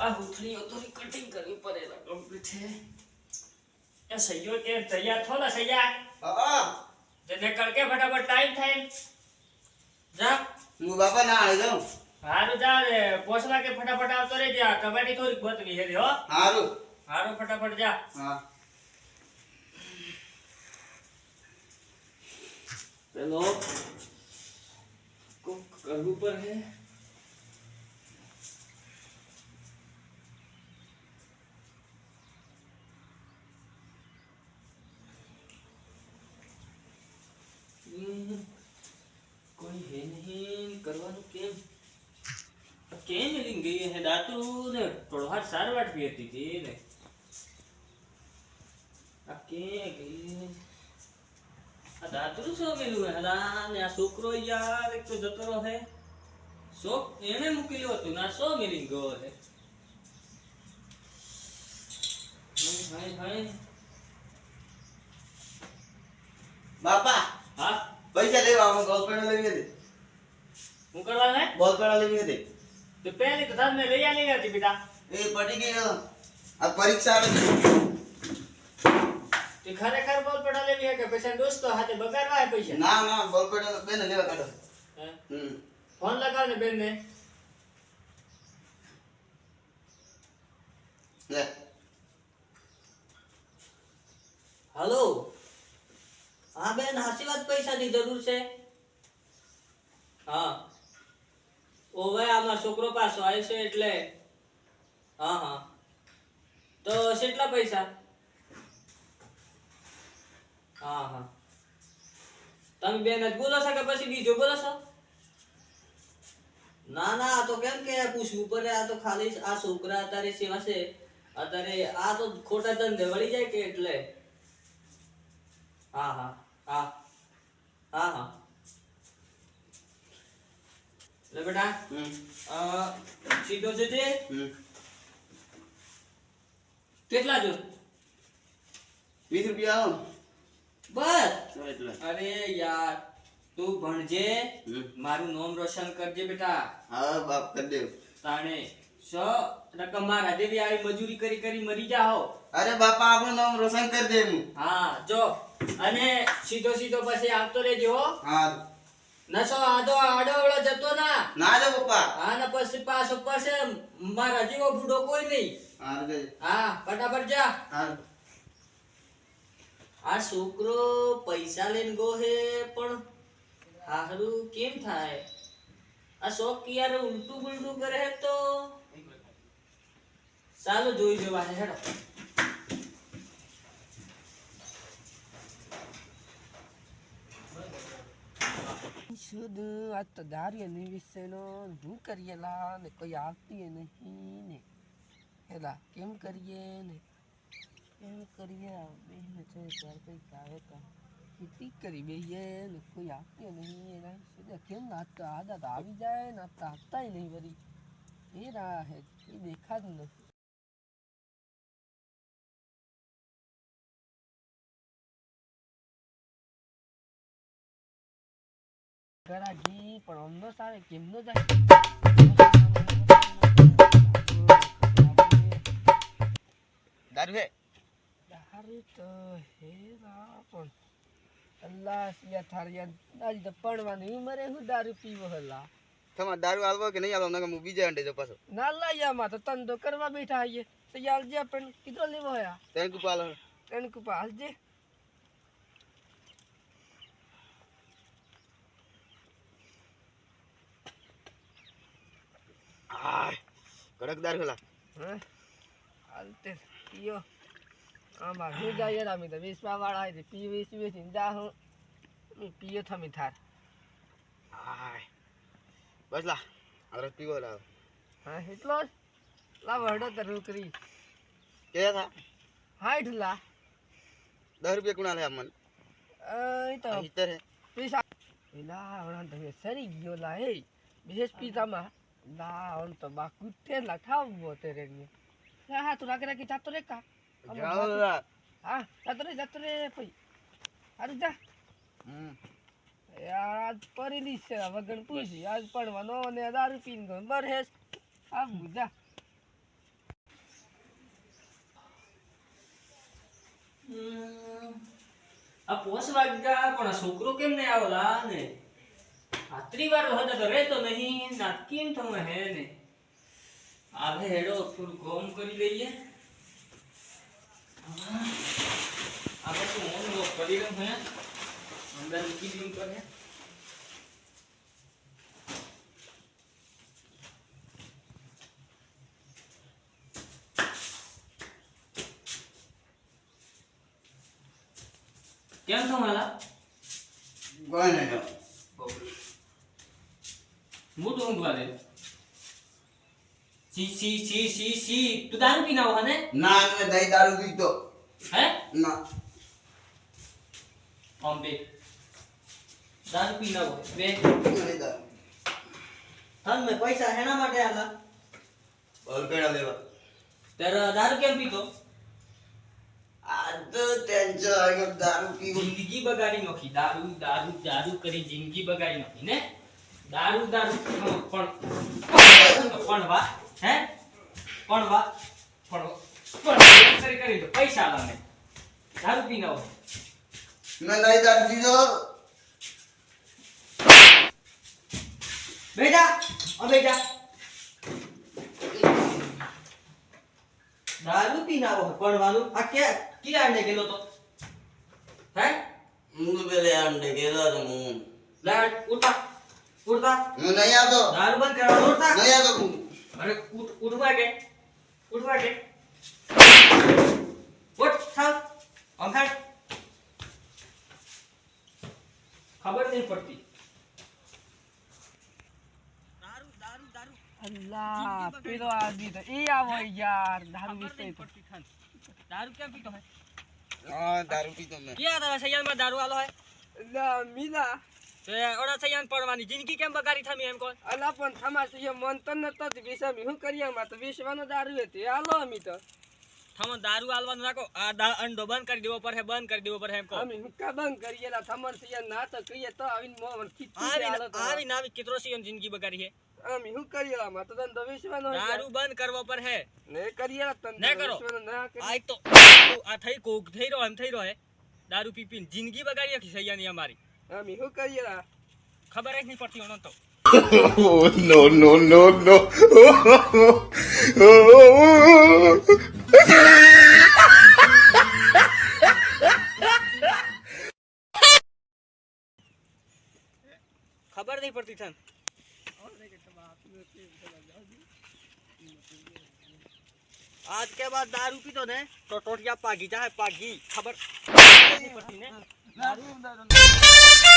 આ હુથડીઓ તો કટિંગ કરવી પડે કમ્પ્લીટ છે. એ સૈયો કે તૈયાર થો ને સૈયા? હા. તેને કરકે ફટાફટ ટાઈમ થાય. જા. હું બાપા ના આવી જાઉં. હારું જા રે પોસવા કે ફટાફટ આવતો રે જા કબાડી થોડીક બતવી છે હો. હારું. હારું ફટાફટ જા. હા. પેલો કોક કરવું પડે. હમ, કોઈ હે નહીં કરવાનું કેમ કેમ એલી ગઈ હે દાતું ને થોડો સાર પી હતી તે ને. આ કે ગઈ? આ દાદરું શું હે હલા ને આ છોકરો યાર એક તો જતો રહ્યો હે શોક એને મૂકેલું હતું ના સો મિલી ગયો હે હાય, બાપા હા? પૈસા લેવા અમે બોલ પેન લઈ હતી હું કરવા હે? બોલ પેન લઈ હતી તો પહેલી તો તમને લઈ આલી હતી બેટા એ પડી ગયો. આ પરીક્ષા આવે છે. તે ખરેખર બોલ પડા લેવી હે કે પૈસા દોસ્તો હાથે બગાડવા હે પૈસા? ના ના બોલ પેન બેન લેવા કાઢો. હમ. ફોન લગાવ ને બેન ને લે. હલો. હા બેન વાત પૈસાની જરૂર છે? હા. ઓવે આમાં છોકરો પાસો આવ્યો છે એટલે. હા હા. તો કેટલા પૈસા? હા હા. તમે બેન જ બોલો છો કે પછી બીજો બોલો છો? ના ના, આ તો કેમ કે પૂછવું પડે, આ તો ખાલી આ છોકરા અત્યારે સેવા છે. અત્યારે આ તો ખોટા ધંધે વળી જાય કે એટલે? હા હા. હા. હા હા. લે બેટા. અ, સીધો જજે. તે કેટલા જો? 20 રૂપિયા આવો. બસ. અરે યાર તું ભણજે. મારું નામ રોશન કરજે બેટા. હા બાપ કરી દેવ તાણે સ રકમ મારા દેવી આવી મજૂરી કરી કરી મરી જાઓ અરે બાપા આપણું નામ રોશન કરી દે હું હા જો. અને સીધો સીધો પછી આવતો રહેજો હા. નસો આડો આડોવળો જતો ના. ના જો પપ્પા. હા ને પછી પાછો પાસે મારા જેવો બુડો કોઈ નહીં. હા રે હા ફટાફટ જા. હા આ છોકરો પૈસા લઈને ગો હે પણ હારું કેમ થાય? આ શોખ યાર ઉલટું બુલટું કરે તો? ચાલો જોઈ જવા હેડો. શુદ્ધ આજ તો દારૂ નહીં વિષયનો શું કરીએ લા ને કોઈ આવતી નહીં ને. હેલા, કેમ કરીએ ને? કેમ કરીએ? બેને છે ચાર કંઈક આવે તો ખેતી કરી બેહીએ ને કોઈ આવતી નહીં. એના શુદ્ધ કેમ ના તો આદત આવી જાય ને? તો આપતા નહીં વળી. એ રા હે દેખા જ નથી. ગરાગી પણ અમનો સારે કેમનો જાય? દારૂ હે દારૂ તો હેરા પણ અલ્લાહ સિયા થારિયા દાદી તો પડવાની ઉમરે હું દારૂ પીવો હલા? તમારે દારૂ આલવો કે નહીં આલવો? નકર હું બીજા અંડે જો પાછો. ના લાયામાં તો તન તો કરવા બેઠા આઈએ. તો યાર જે પણ કીધો લેવો હયા. તેણ કુપાલ પાલો કુપાલ કુપા કડક દારૂ હેલા હે હાલતે પીયો આમાં હું જાય રામી તો વેચવા વાળા હોય પી વેચી વેચીને જા હું હું પીયો થમી થાર આય બસ લા અરે પીવો લાવ હા એટલો જ લાવ હડો તો રોકરી કે થા હાઈઠ લા દસ રૂપિયા કુણા લે મને એ તો હિતર હે પૈસા એલા હમણાં તમે સરી ગયો ના હું તો બા કુતે લખાવ બોતે રે હા હા તું રાગે રાગે જાતો રે કા. જાવ હા જાતો રે જાતો રે પઈ હારું જા. હમ. આજ પરેલી છે વગણ પૂછી. આજ પડવાનો અને દારૂ પીને ગયો બરહેશ આ બુજા આ પોસ વાગ્યા પણ છોકરો કેમ નહીં આવો ને? આટલી વાર હતો તો રહેતો નહીં ના કેમ તમે હે ને આવે હેડો થોડું કોમ કરી લઈએ આ બધું ઓન ઓફ કરી લઉં હે અંદર મૂકી દઉં તો હે કેમ છો માલા કોઈ નહીં જો. મોટું ઊંઘવા દે સી સી સી સી સી તું દારૂ પીને આવો ને ના મેં દહીં દારૂ પીતો હે ના આમ બે દારૂ પીને આવો બે નહીં દારૂ તન મેં પૈસા હેના માટે આલા બોલ પેડા લેવા ત્યારે દારૂ કેમ પીતો આ તો ટેન્શન આગળ દારૂ પીવું જિંદગી બગાડી નાખી દારૂ દારૂ દારૂ કરી જિંદગી બગાડી નાખી ને દારૂ દારૂ. પણ પણ વા હે? પણ વા પણ પણ કરી કરી પૈસા લાવે દારૂ પી આવો. મેં દહીં દારૂ પીધો બેટા ઓ બેટા દારૂ પીને આવો પડવાનું આ કે ક્યાં આને ગેલો તો? હે? હું બેલે આને ગેલો તો હું. લાડ ઉઠા. ઉઠતા હું નહીં આવતો દારૂ બંધ કરવાનું ઉઠતા નહીં આવતો હું અરે ઉઠ ઉઠવા કે ઉઠવા કે ઉઠ થાવ અંખાડ ખબર નહીં પડતી દારૂ દારૂ દારૂ અલ્લાહ પેલો આદમી તો એ આવો યાર દારૂ વિશે તો દારૂ કેમ પીતો હે હા દારૂ પીતો મેં ક્યાં તારા સૈયાનમાં દારૂ આલો હે અલ્લાહ મીલા તો એ ઓડા સૈયાન પડવાની. જિંદગી કેમ બગાડી થમી એમ કોણ અલા પણ થમાસ એ મન તો નતો જ વિષમ હું કરીએ માં તો વિશ્વાનો દારૂ હતી હાલો અમી તો. થમો દારૂ આલવાનું રાખો. આ દા અંડો બંધ કરી દેવો પડે બંધ કરી દેવો પડે એમ કહો. અમે હું કા બંધ કરીએ? લા થમન સિયા ના તો કહીએ તો આવીને મોં ખીચી હાલો આવી તો આવી કિતરો સિયન જિંદગી બગાડી હે અમે હું કરીએ? લા માં તો તને તો વિશ્વાનો દારૂ બંધ કરવો પર હે ને કરીએ લા ને કરો. ના કરીએ. આ તો આ થઈ કોક થઈ રહ્યો એમ થઈ રહ્યો હે. દારૂ પી પીને જિંદગી બગાડી નાખી સૈયાની અમારી. અમે હું કરીએ લા ખબર જ નહીં પડતી ઓનો તો Oh, no, no, no, no. ખબર નહીં પડતી થન આજ કે બાદ દારૂ પીતો ને તો ટોટિયા પાગી જાય પાગી ખબર નહીં પડતી ને Não, não, não, não.